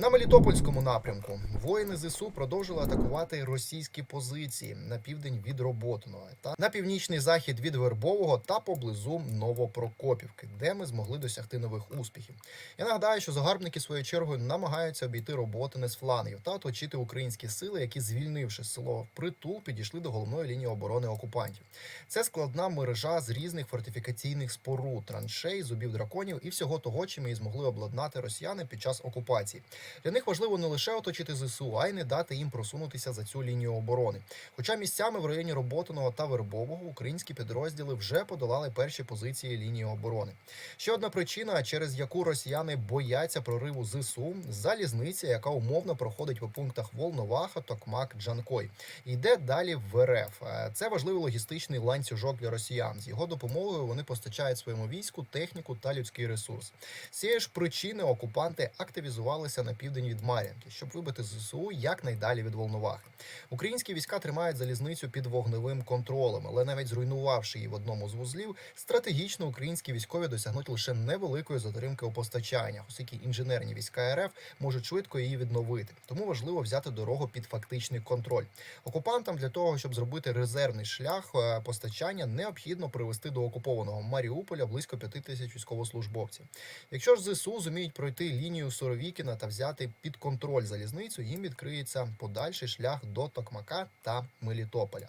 На Мелітопольському напрямку воїни ЗСУ продовжили атакувати російські позиції на південь від Роботиного та на північний захід від Вербового та поблизу Новопрокопівки, де ми змогли досягти нових успіхів. Я нагадаю, що загарбники своєю чергою намагаються обійти Роботине з флангів та оточити українські сили, які, звільнивши село притул, підійшли до головної лінії оборони окупантів. Це складна мережа з різних фортифікаційних споруд, траншей, зубів драконів і всього того, чим і змогли обладнати росіяни під час окупації. Для них важливо не лише оточити ЗСУ, а й не дати їм просунутися за цю лінію оборони. Хоча місцями в районі Роботиного та Вербового українські підрозділи вже подолали перші позиції лінії оборони. Ще одна причина, через яку росіяни бояться прориву ЗСУ, залізниця, яка умовно проходить по пунктах Волноваха, Токмак, Джанкой. Йде далі в РФ. Е, Це важливий логістичний ланцюжок для росіян. З його допомогою вони постачають своєму війську техніку та людський ресурс. З цієї ж причини окупанти активізувалися на південь від Мар'янки, щоб вибити ЗСУ якнайдалі від Волновахи. Українські війська тримають залізницю під вогневим контролем, але навіть зруйнувавши її в одному з вузлів, стратегічно українські військові досягнуть лише невеликої затримки у постачаннях, оскільки інженерні війська РФ можуть швидко її відновити. Тому важливо взяти дорогу під фактичний контроль. Окупантам для того, щоб зробити резервний шлях е, постачання, необхідно привести до окупованого Маріуполя близько п'яти тисяч військовослужбовців. Якщо ж ЗСУ зуміють пройти лінію Суровікіна та взяти під контроль залізницю, їм відкриється подальший шлях до Токмака та Мелітополя.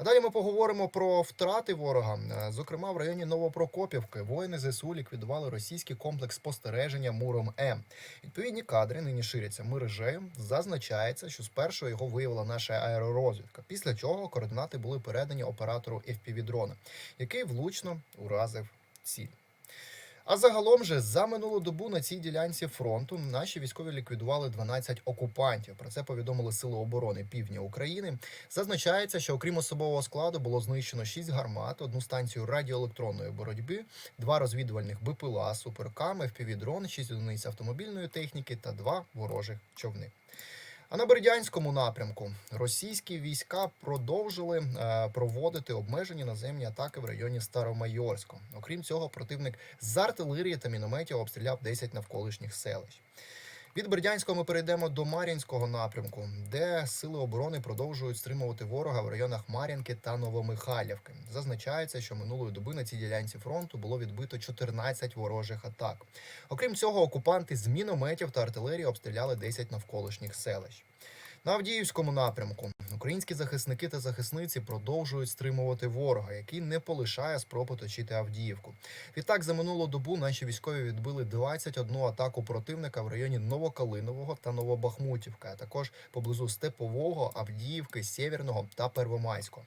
А далі ми поговоримо про втрати ворога. Е, Зокрема, в районі Новопрокопівки воїни ЗСУ ліквідували російський комплекс спостереження Муром М. Відповідні кадри нині ширяться мережею. Зазначається, що спершу його виявила наша аеророзвідка. Після чого координати були передані оператору FPV-дрона, який влучно уразив ціль. А загалом же за минулу добу на цій ділянці фронту наші військові ліквідували 12 окупантів. Про це повідомили Сили оборони Півдня України. Зазначається, що окрім особового складу було знищено 6 гармат, одну станцію радіоелектронної боротьби, два розвідувальних БПЛА, суперками, FPV-дрон, 6 одиниць автомобільної техніки та два ворожих човни. А на Бердянському напрямку російські війська продовжили е, проводити обмежені наземні атаки в районі Старомайорського. Окрім цього, противник з артилерії та мінометів обстріляв 10 навколишніх селищ. Від Бердянського ми перейдемо до Мар'їнського напрямку, де сили оборони продовжують стримувати ворога в районах Мар'їнки та Новомихайлівки. Зазначається, що минулої доби на цій ділянці фронту було відбито 14 ворожих атак. Окрім цього, окупанти з мінометів та артилерії обстріляли 10 навколишніх селищ. На Авдіївському напрямку українські захисники та захисниці продовжують стримувати ворога, який не полишає спроб оточити Авдіївку. Відтак, за минулу добу наші військові відбили 21 атаку противника в районі Новокалинового та Новобахмутівка, а також поблизу Степового, Авдіївки, Сєвєрного та Первомайського.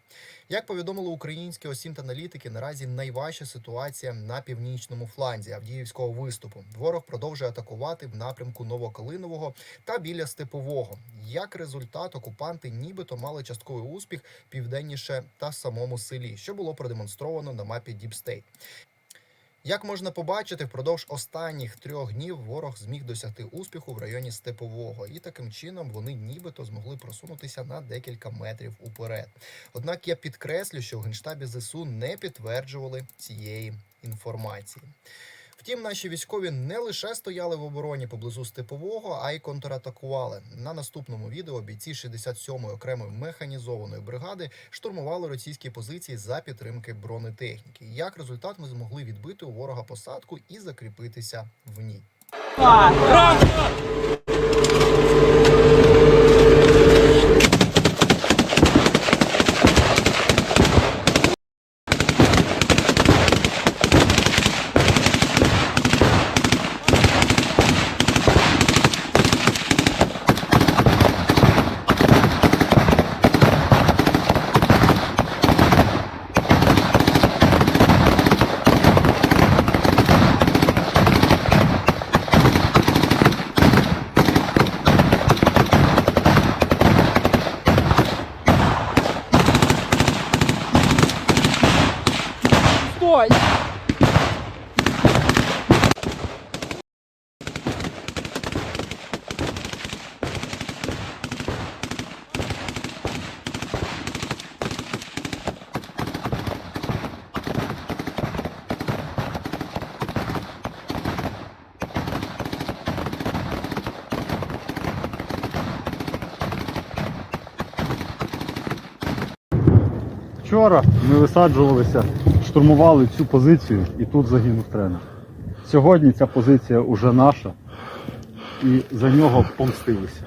Як повідомили українські осінт-аналітики, наразі найважча ситуація на північному фланзі Авдіївського виступу. Ворог продовжує атакувати в напрямку Новокалинового та біля Степового. Як результат, окупанти нібито мали частковий успіх південніше та самому селі, що було продемонстровано на мапі State. Як можна побачити, впродовж останніх трьох днів ворог зміг досягти успіху в районі Степового, і таким чином вони нібито змогли просунутися на декілька метрів уперед. Однак я підкреслю, що в генштабі ЗСУ не підтверджували цієї інформації. Втім, наші військові не лише стояли в обороні поблизу степового, а й контратакували. На наступному відео бійці 67-ї окремої механізованої бригади штурмували російські позиції за підтримки бронетехніки. Як результат, ми змогли відбити у ворога посадку і закріпитися в ній. Ой. Вчора ми висаджувалися штурмували цю позицію і тут загинув тренер. Сьогодні ця позиція вже наша і за нього помстилися.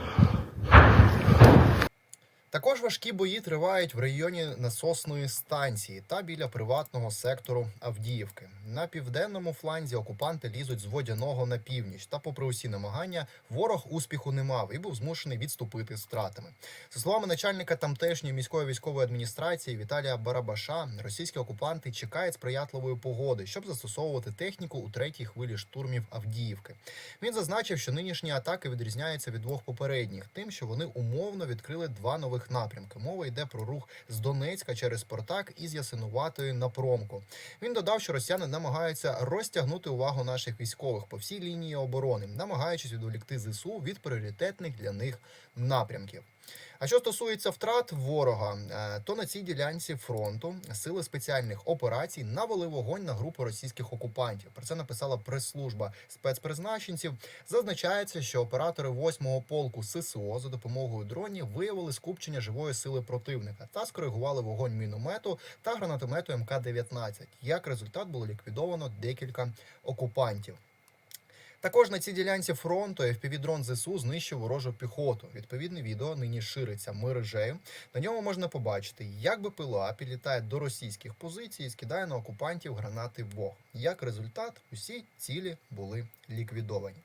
Також важкі бої тривають в районі насосної станції та біля приватного сектору Авдіївки. На південному фланзі окупанти лізуть з водяного на північ. Та, попри усі намагання, ворог успіху не мав і був змушений відступити з втратами. За словами начальника тамтешньої міської військової адміністрації Віталія Барабаша, російські окупанти чекають сприятливої погоди, щоб застосовувати техніку у третій хвилі штурмів Авдіївки. Він зазначив, що нинішні атаки відрізняються від двох попередніх, тим, що вони умовно відкрили два нових напрямки. Мова йде про рух з Донецька через Спартак і з Ясинуватої на промку. Він додав, що росіяни намагаються розтягнути увагу наших військових по всій лінії оборони, намагаючись відволікти ЗСУ від пріоритетних для них напрямків. А що стосується втрат ворога, е, то на цій ділянці фронту сили спеціальних операцій навели вогонь на групу російських окупантів. Про це написала прес-служба спецпризначенців. Зазначається, що оператори 8-го полку ССО за допомогою дронів виявили скупчення живої сили противника та скоригували вогонь міномету та гранатомету МК-19. Як результат було ліквідовано декілька окупантів. Також на цій ділянці фронту FPV-дрон ЗСУ знищив ворожу піхоту. Відповідне відео нині шириться мережею. На ньому можна побачити, як БПЛА підлітає до російських позицій і скидає на окупантів гранати ВОГ. Як результат, усі цілі були ліквідовані.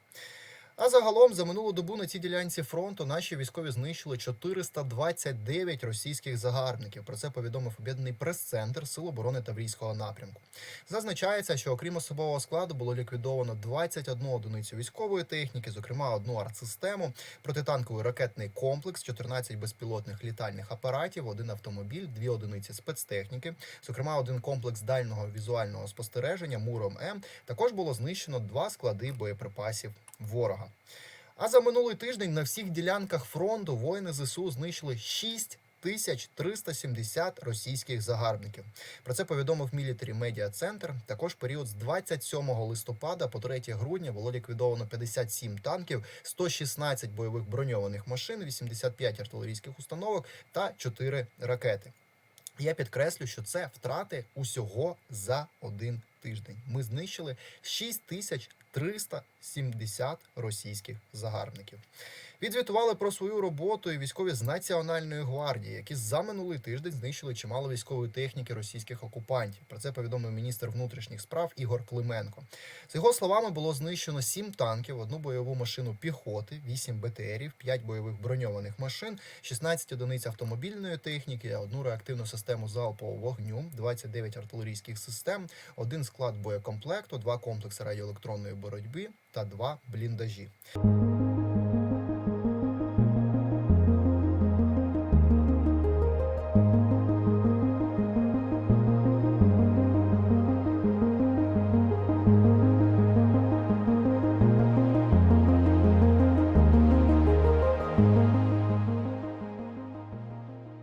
А загалом за минулу добу на цій ділянці фронту наші військові знищили 429 російських загарбників. Про це повідомив об'єднаний прес-центр Сил оборони Таврійського напрямку. Зазначається, що окрім особового складу було ліквідовано 21 одиницю військової техніки, зокрема одну артсистему, протитанковий ракетний комплекс, 14 безпілотних літальних апаратів, один автомобіль, дві одиниці спецтехніки, зокрема один комплекс дальнього візуального спостереження Муром М. Також було знищено два склади боєприпасів ворога. А за минулий тиждень на всіх ділянках фронту воїни ЗСУ знищили 6 тисяч 370 російських загарбників. Про це повідомив Military Media Center. Також період з 27 листопада по 3 грудня було ліквідовано 57 танків, 116 бойових броньованих машин, 85 артилерійських установок та 4 ракети. Я підкреслю, що це втрати усього за один тиждень. Ми знищили 6370 російських загарбників. Відзвітували про свою роботу і військові з Національної гвардії, які за минулий тиждень знищили чимало військової техніки російських окупантів. Про це повідомив міністр внутрішніх справ Ігор Клименко. За його словами, було знищено 7 танків, одну бойову машину піхоти, 8 БТРів, 5 бойових броньованих машин, 16 одиниць автомобільної техніки, одну реактивну систему залпового вогню, 29 артилерійських систем, один склад боєкомплекту, два комплекси радіоелектронної боротьби та два бліндажі.